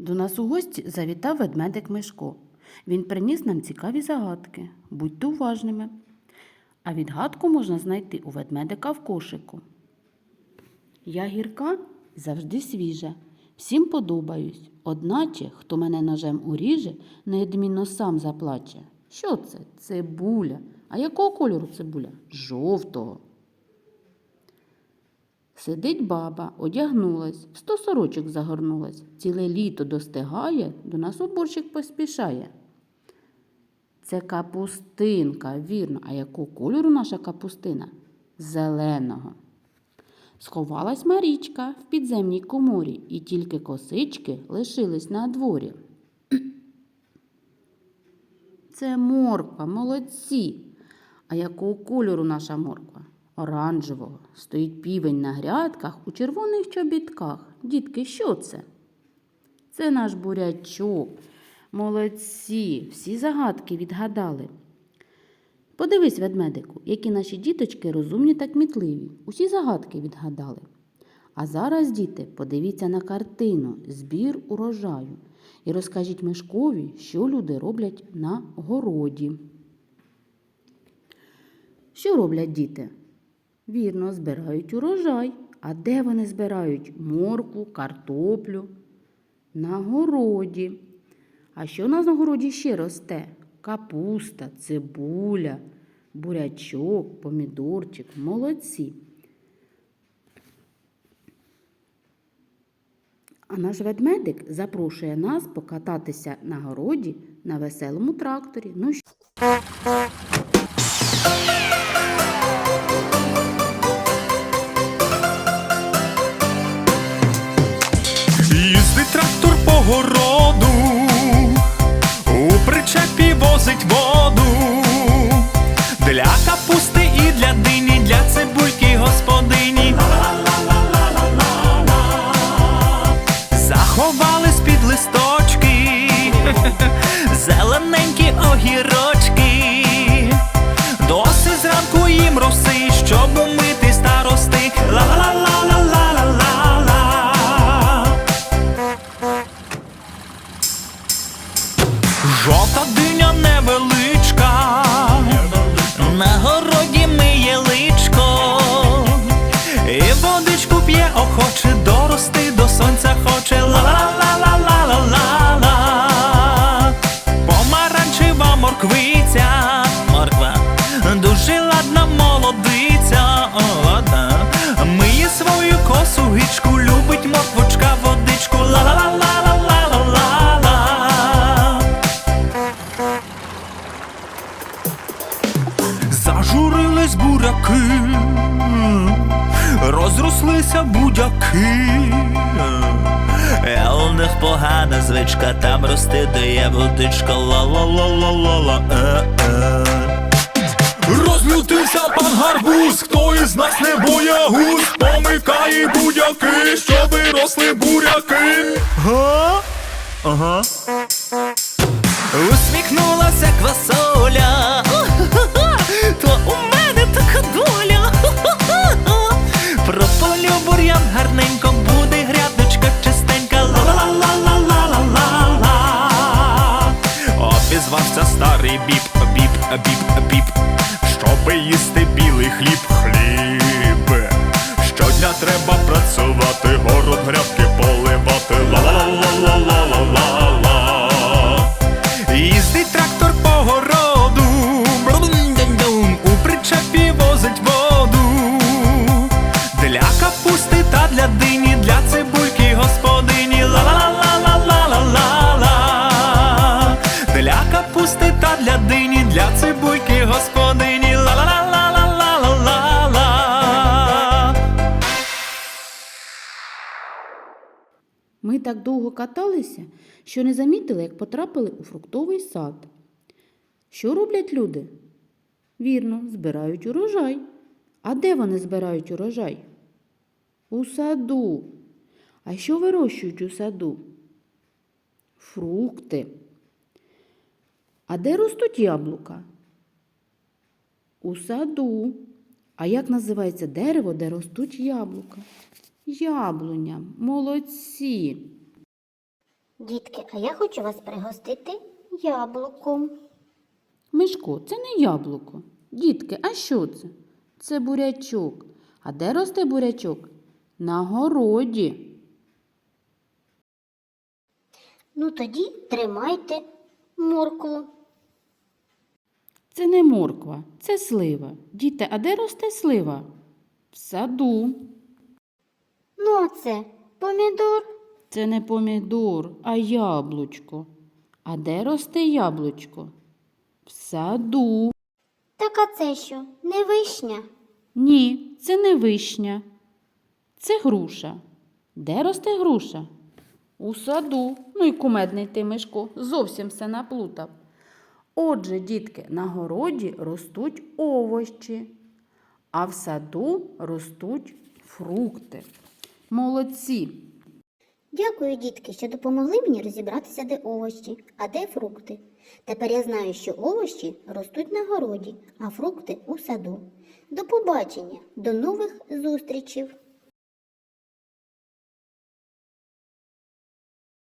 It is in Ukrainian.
До нас у гості завітав ведмедик Мишко. Він приніс нам цікаві загадки. Будьте уважними. А відгадку можна знайти у ведмедика в кошику. Я гірка завжди свіжа. Всім подобаюсь. Одначе, хто мене ножем уріже, неодмінно сам заплаче. Що це? Цибуля. А якого кольору цибуля? Жовтого. Сидить баба, одягнулась, в сто сорочок загорнулась. Ціле літо достигає, до нас уборщик поспішає. Це капустинка, вірно. А якого кольору наша капустина? Зеленого. Сховалась Марічка в підземній коморі, і тільки косички лишились на дворі. Це морква, молодці. А якого кольору наша морква? Оранжевого. Стоїть півень на грядках у червоних чобітках. Дітки, що це? Це наш бурячок. Молодці, всі загадки відгадали. Подивись, ведмедику, які наші діточки розумні та кмітливі. Усі загадки відгадали. А зараз, діти, подивіться на картину Збір урожаю і розкажіть Мишкові, що люди роблять на городі. Що роблять діти? Вірно, збирають урожай. А де вони збирають морку, картоплю? На городі. А що на городі ще росте? Капуста, цибуля, бурячок, помідорчик. Молодці. А наш ведмедик запрошує нас покататися на городі на веселому тракторі. Ну огірочки. Досить зранку їм роси, щоб умити старости. Ла-ла-ла-ла-ла-ла-ла-ла. Жовта диня не на Зажурились буряки, розрослися будяки. Е, у них погана звичка, там рости дає водичка. Ла-ла-ла-ла-ла-ла. Е-е. Розлютився пан гарбуз, хто із нас не боягуз, помикає будяки, щоби росли буряки. Га? Ага. Усміхнулася квасоля. Гарненько, буде грядочка чистенька. Ла-ла-ла-ла-ла-ла-ла. Обізвався старий біп, біп, біп, біп. Щоби їсти білий хліб, хліб. Щодня треба працювати, для цибульки господині. Ла-ла-ла-ла-ла-ла-ла. Ми так довго каталися, що не замітили, як потрапили у фруктовий сад. Що роблять люди? Вірно, збирають урожай. А де вони збирають урожай? У саду. А що вирощують у саду? Фрукти. А де ростуть яблука? У саду. А як називається дерево, де ростуть яблука? Яблуня. Молодці. Дітки, а я хочу вас пригостити яблуком. Мишко, це не яблуко. Дітки, а що це? Це бурячок. А де росте бурячок? На городі. Ну тоді тримайте моркву. Це не морква, це слива. Діти, а де росте слива? В саду. Ну, а це помідор. Це не помідор, а яблучко. А де росте яблучко? В саду. Так а це що? Не вишня? Ні, це не вишня. Це груша. Де росте груша? У саду. Ну і кумедний ти, Мишко, зовсім все наплутав. Отже, дітки, на городі ростуть овочі, а в саду ростуть фрукти. Молодці! Дякую, дітки, що допомогли мені розібратися, де овочі, а де фрукти. Тепер я знаю, що овочі ростуть на городі, а фрукти у саду. До побачення, до нових зустрічей!